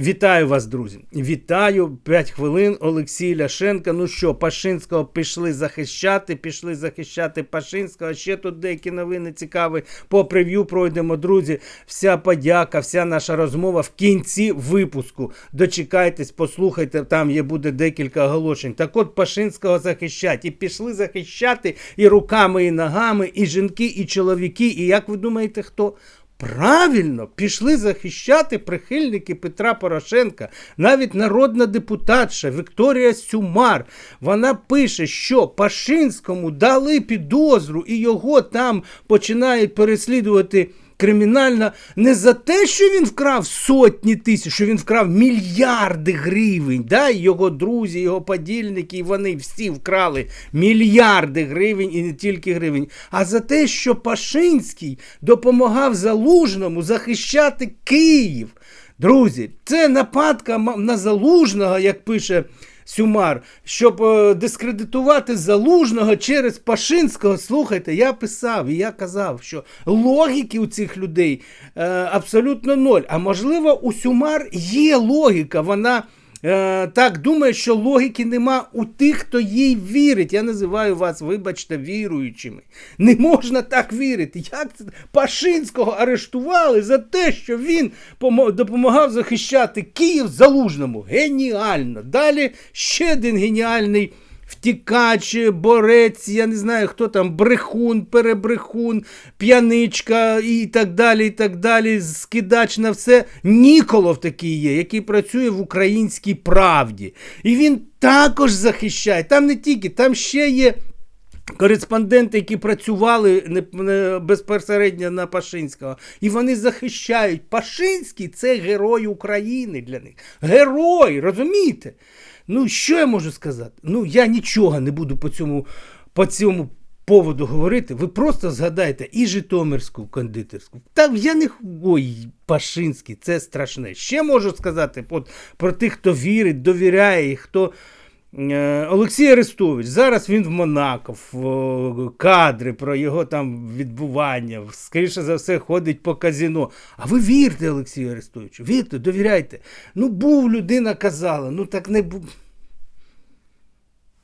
Вітаю вас, друзі! Вітаю 5 хвилин. Олексій Ляшенко. Ну що, Пашинського пішли захищати, пішли захищати Пашинського. Ще тут деякі новини цікаві. По прев'ю пройдемо, друзі. Вся подяка, вся наша розмова в кінці випуску. Дочекайтесь, послухайте, там є буде декілька оголошень. Так от Пашинського захищать. І пішли захищати і руками, і ногами, і жінки, і чоловіки. І як ви думаєте, хто? Правильно, пішли захищати прихильники Петра Порошенка. Навіть народна депутатша Вікторія Сюмар. Вона пише, що Пашинському дали підозру, і його там починають переслідувати. Кримінально не за те, що він вкрав сотні тисяч, що він вкрав мільярди гривень. Да? Його друзі, його подільники, вони всі вкрали мільярди гривень і не тільки гривень. А за те, що Пашинський допомагав Залужному захищати Київ. Друзі, це нападка на Залужного, як пише. Сюмар, щоб е, дискредитувати залужного через Пашинського. Слухайте, я писав і я казав, що логіки у цих людей е, абсолютно ноль. А можливо, у Сюмар є логіка. Вона е, так думає, що логіки нема у тих, хто їй вірить. Я називаю вас, вибачте, віруючими. Не можна так вірити. Як це Пашинського арештували за те, що він допомагав захищати Київ залужному. Геніально. Далі ще один геніальний. Втікач, борець, я не знаю, хто там, брехун, перебрехун, п'яничка і так далі, і так далі, скидач на все. Ніколов такий є, який працює в українській правді. І він також захищає. Там не тільки, там ще є. Кореспонденти, які працювали не, не безпосередньо на Пашинського, і вони захищають. Пашинський це герой України для них. Герой, розумієте? Ну, що я можу сказати? Ну, я нічого не буду по цьому, по цьому поводу говорити. Ви просто згадайте і Житомирську кондитерську. Та я не ой, Пашинський, це страшне. Ще можу сказати от, про тих, хто вірить, довіряє, і хто. Е, Олексій Арестович, зараз він в Монако, в кадри про його там відбування, скоріше за все, ходить по казіно. А ви вірте, Олексію Арестовичу, вірте, довіряйте. Ну, був людина казала, ну так не був.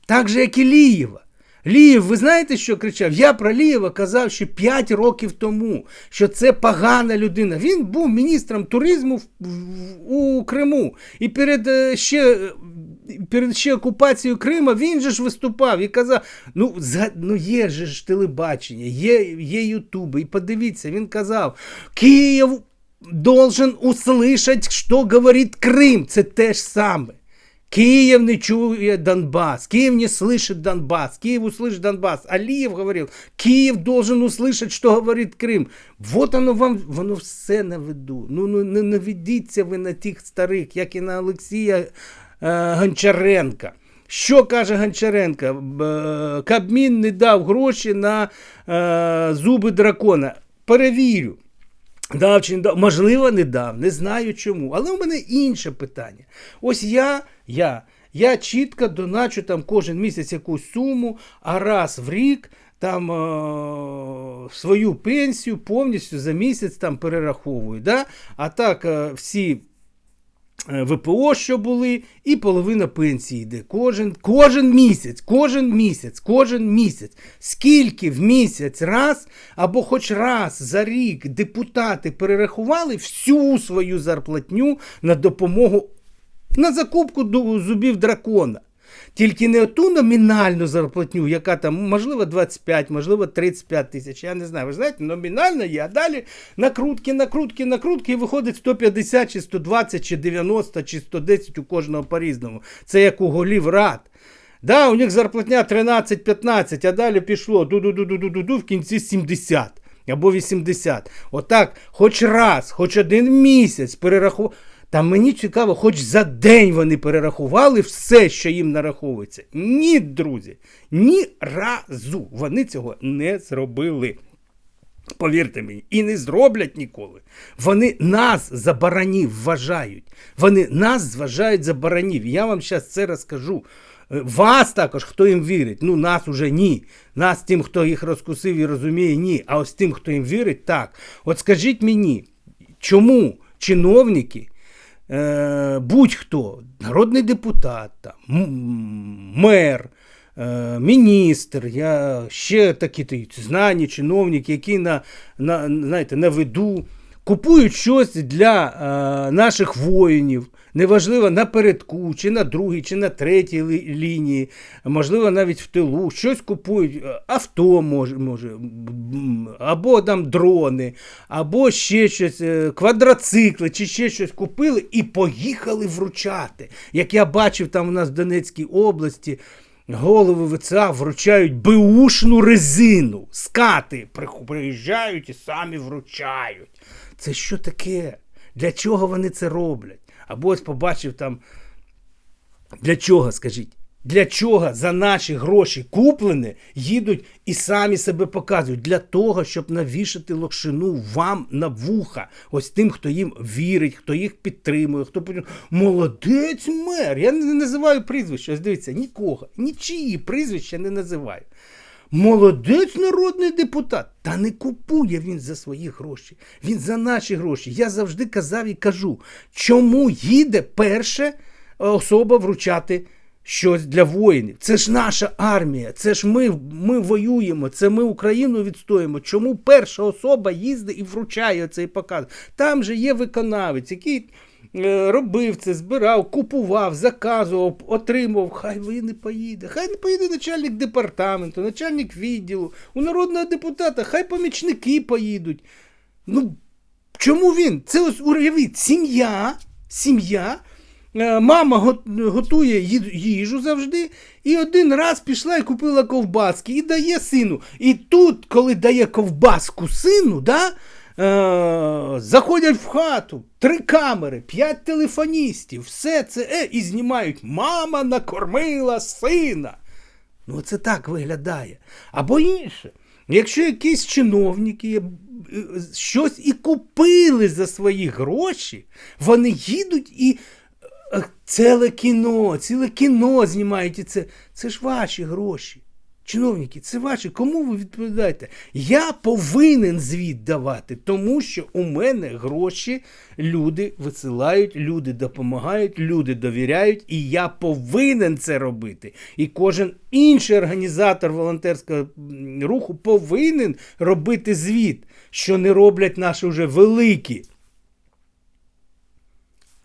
Так же, як і Лієва. Лієв, ви знаєте, що кричав? Я про Лієва казав ще 5 років тому, що це погана людина. Він був міністром туризму у Криму. І перед е, ще е, Перед ще окупацією Крима він же ж виступав і казав: ну, зга- ну є же ж телебачення, є, є Ютуби. І подивіться, він казав: Київ должен услышать, що говорить Крим. Це те ж саме. Киев не чує Донбасс, Киев не слышит Донбасс, Киев услышит Донбасс. Алиев говорил, Киев должен услышать, что говорит Крим. Вот оно вам, воно все на виду. Ну, ну не наведіться ви на тих старих, як і на Олексія е, Гончаренка. Що каже Гончаренко? Е, Кабмін не дав гроші на е, зуби дракона. Перевірю. Дав чи не дав, можливо, не дав, не знаю чому. Але у мене інше питання. Ось я, я, я чітко доначу там кожен місяць якусь суму, а раз в рік там е- свою пенсію повністю за місяць там перераховую. Да? А так е, всі е, ВПО, що були, і половина пенсії йде. Кожен, кожен місяць, кожен місяць, кожен місяць. Скільки в місяць раз або хоч раз за рік депутати перерахували всю свою зарплатню на допомогу на закупку зубів дракона. Тільки не ту номінальну зарплатню, яка там, можливо, 25, можливо, 35 тисяч. Я не знаю. Ви знаєте, номінальна є, а далі накрутки, накрутки, накрутки, і виходить 150, чи 120, чи 90, чи 110 у кожного по-різному. Це як у голів рад. Да, у них зарплатня 13-15, а далі пішло ду-ду-ду-ду-ду-ду, в кінці 70 або 80. Отак, хоч раз, хоч один місяць перерахував. Та мені цікаво, хоч за день вони перерахували все, що їм нараховується. Ні, друзі, ні разу вони цього не зробили. Повірте мені, і не зроблять ніколи. Вони нас за баранів вважають. Вони нас зважають за баранів. Я вам зараз це розкажу. Е, Вас також, хто їм вірить, ну нас уже ні. Нас тим, хто їх розкусив і розуміє, ні. А ось тим, хто їм вірить, так. От скажіть мені, чому чиновники е, будь-хто, народний депутат, там, мер, е, міністр, я ще такі знані чиновники, які на, на, знаєте, на виду купують щось для е, наших воїнів. Неважливо напередку, чи на другій, чи на третій лі- лінії, можливо, навіть в тилу, щось купують, е, авто може, може або там дрони, або ще щось, е, квадроцикли, чи ще щось купили і поїхали вручати. Як я бачив там у нас в Донецькій області, голови ВЦА вручають беушну резину. Скати приїжджають і самі вручають. Це що таке? Для чого вони це роблять? Або ось побачив там. Для чого, скажіть? Для чого за наші гроші куплені, їдуть і самі себе показують? Для того, щоб навішати локшину вам на вуха. Ось тим, хто їм вірить, хто їх підтримує, хто потім молодець мер. Я не називаю прізвища. Ось дивіться, нікого, нічиї прізвища не називаю. Молодець народний депутат. Та не купує він за свої гроші. Він за наші гроші. Я завжди казав і кажу, чому їде перша особа вручати щось для воїнів. Це ж наша армія, це ж ми, ми воюємо, це ми Україну відстоїмо. Чому перша особа їздить і вручає це і показує? Там же є виконавець, який е, робив це, збирав, купував, заказував, отримував. Хай він не поїде. Хай не поїде начальник департаменту, начальник відділу, у народного депутата, хай помічники поїдуть. Ну, чому він? Це ось уявіть, сім'я, сім'я. Е, Мама готує їжу завжди, і один раз пішла і купила ковбаски і дає сину. І тут, коли дає ковбаску сину, да, е, заходять в хату, три камери, п'ять телефоністів, все це е, і знімають. Мама накормила сина. Ну, це так виглядає. Або інше. Якщо якісь чиновники е, щось і купили за свої гроші, вони їдуть і е, ціле кіно, ціле кіно знімають. І це, це ж ваші гроші. Чиновники, це ваші. Кому ви відповідаєте? Я повинен звіт давати, тому що у мене гроші люди висилають, люди допомагають, люди довіряють, і я повинен це робити. І кожен інший організатор волонтерського руху повинен робити звіт, що не роблять наші вже великі.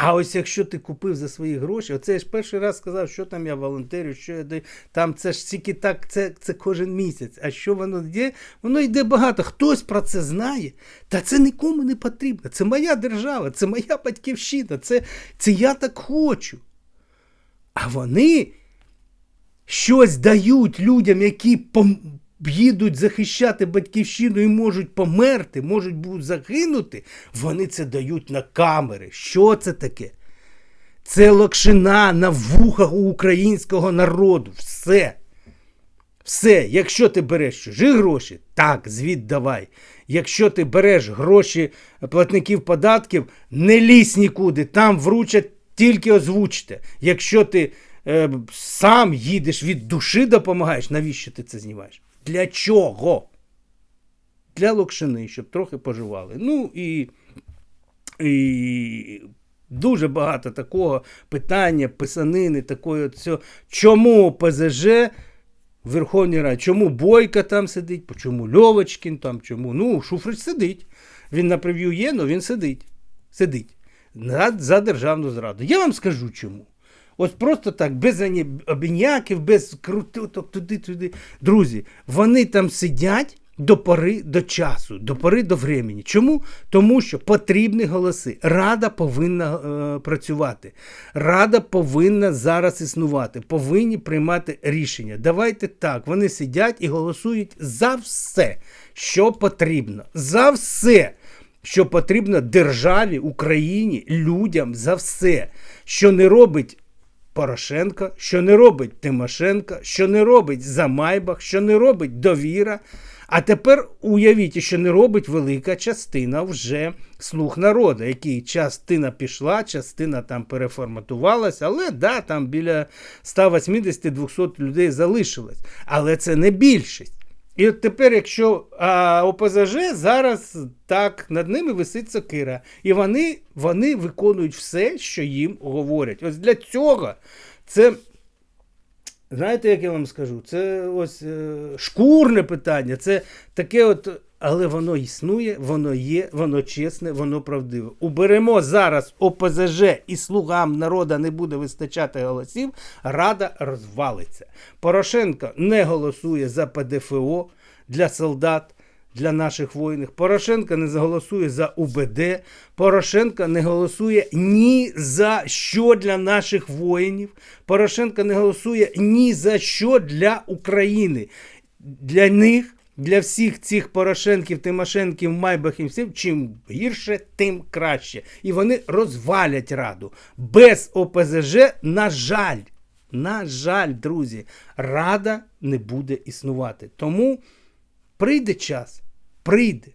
А ось якщо ти купив за свої гроші, оце я ж перший раз сказав, що там я волонтерю, що я даю. Там це ж тільки так, це, це кожен місяць. А що воно йде? Воно йде багато. Хтось про це знає. Та це нікому не потрібно. Це моя держава, це моя батьківщина, це, це я так хочу. А вони щось дають людям, які їдуть захищати батьківщину і можуть померти, можуть будуть загинути, вони це дають на камери. Що це таке? Це локшина на вухах у українського народу. Все. Все, якщо ти береш чужі гроші, так, звіт давай. Якщо ти береш гроші платників податків, не лізь нікуди, там вручать тільки озвучте. Якщо ти е, сам їдеш від душі допомагаєш, навіщо ти це знімаєш? Для чого? Для локшини, щоб трохи поживали. Ну і, і дуже багато такого питання, писанини, такої от всього. Чому ПЗЖ в Верховній Раді? Чому Бойка там сидить? Чому Льовочкін там? Чому? Ну, Шуфрич сидить. Він на прев'ю є, але він сидить. Сидить. За державну зраду. Я вам скажу чому. Ось просто так, без обіняків, без крутоток туди-туди. Друзі, вони там сидять до пори до часу, до пори до времени. Чому? Тому що потрібні голоси. Рада повинна е, працювати. Рада повинна зараз існувати, повинні приймати рішення. Давайте так. Вони сидять і голосують за все, що потрібно. За все що потрібно державі, Україні, людям за все, що не робить Порошенко, що не робить Тимошенко, що не робить Замайбах, що не робить довіра. А тепер уявіть, що не робить велика частина вже слуг народу, який частина пішла, частина там переформатувалась, але да, там біля 180-200 людей залишилось. Але це не більшість. І от тепер, якщо а, ОПЗЖ зараз так над ними висить сокира, і вони, вони виконують все, що їм говорять. Ось для цього це. Знаєте, як я вам скажу? Це ось е, шкурне питання. Це таке, от, але воно існує, воно є, воно чесне, воно правдиве. Уберемо зараз ОПЗЖ і слугам народа не буде вистачати голосів, рада розвалиться. Порошенко не голосує за ПДФО для солдат. Для наших воїнів. Порошенко не голосує за УБД. Порошенко не голосує ні за що для наших воїнів. Порошенко не голосує ні за що для України. Для них, для всіх цих Порошенків, Тимошенків, Майбахів, всім, чим гірше, тим краще. І вони розвалять раду. Без ОПЗЖ, на жаль, на жаль, друзі, рада не буде існувати. Тому. Прийде час, прийде.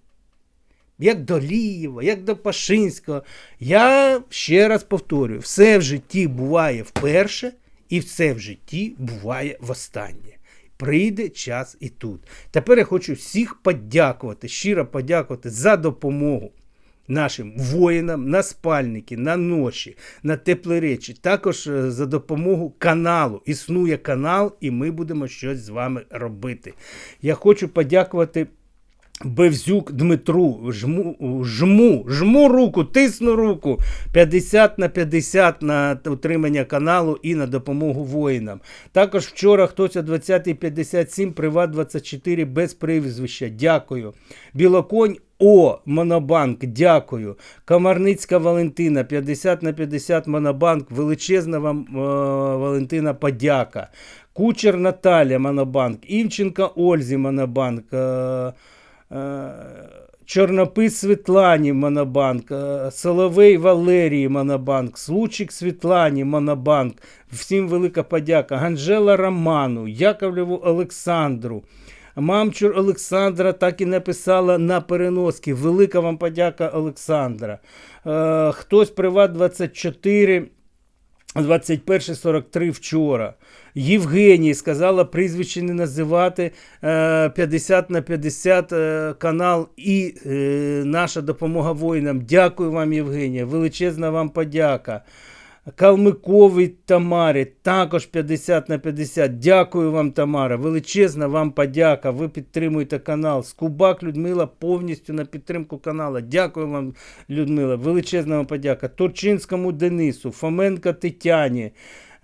Як до Лієва, як до Пашинського. Я ще раз повторюю: все в житті буває вперше, і все в житті буває востаннє. Прийде час і тут. Тепер я хочу всіх подякувати, щиро подякувати за допомогу нашим воїнам на спальники, на ноші, на теплі речі. Також е, за допомогу каналу. Існує канал, і ми будемо щось з вами робити. Я хочу подякувати. Бевзюк Дмитру, жму, жму, жму руку, тисну руку 50 на 50 на утримання каналу і на допомогу воїнам. Також вчора хтось о 20.57, Приват 24 без прізвища. Дякую. Білоконь О, Монобанк, дякую. Комарницька Валентина, 50 на 50 Монобанк. Величезна вам е, Валентина подяка. Кучер Наталя Монобанк, Івченка Ользі Монобанк. Е, Чорнопис Світлані Монобанк, е, Соловей Валерії Монобанк, Случик Світлані Монобанк. Всім велика подяка. Ганжела Роману, Яковлеву Олександру. Мамчур Олександра так і написала на переноски. Велика вам подяка Олександра. Е, хтось Приват 24. 21.43 вчора. Євгеній сказала прізвище не називати е, 50 на 50 е, канал і е, наша допомога воїнам. Дякую вам, Євгенія. Величезна вам подяка. Калмиковій Тамарі, також 50 на 50. Дякую вам, Тамара. Величезна вам подяка. Ви підтримуєте канал. Скубак Людмила повністю на підтримку канала. Дякую вам, Людмила. Величезна вам подяка. Турчинському Денису, Фоменко Тетяні.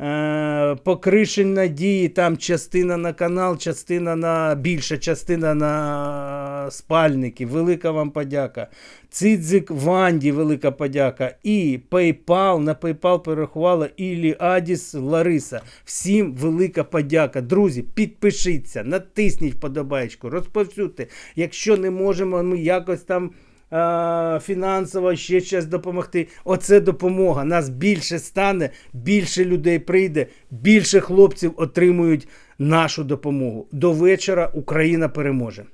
Е, Покришень Надії, там частина на канал, частина на більша частина на спальники. Велика вам подяка. Цидзик Ванді, велика подяка. І PayPal, на PayPal перерахувала Ілі Адіс Лариса. Всім велика подяка. Друзі, підпишіться, натисніть вподобайку, розповсюдьте. Якщо не можемо ми якось там фінансово ще щось допомогти. Оце допомога. Нас більше стане, більше людей прийде, більше хлопців отримують нашу допомогу. До вечора Україна переможе.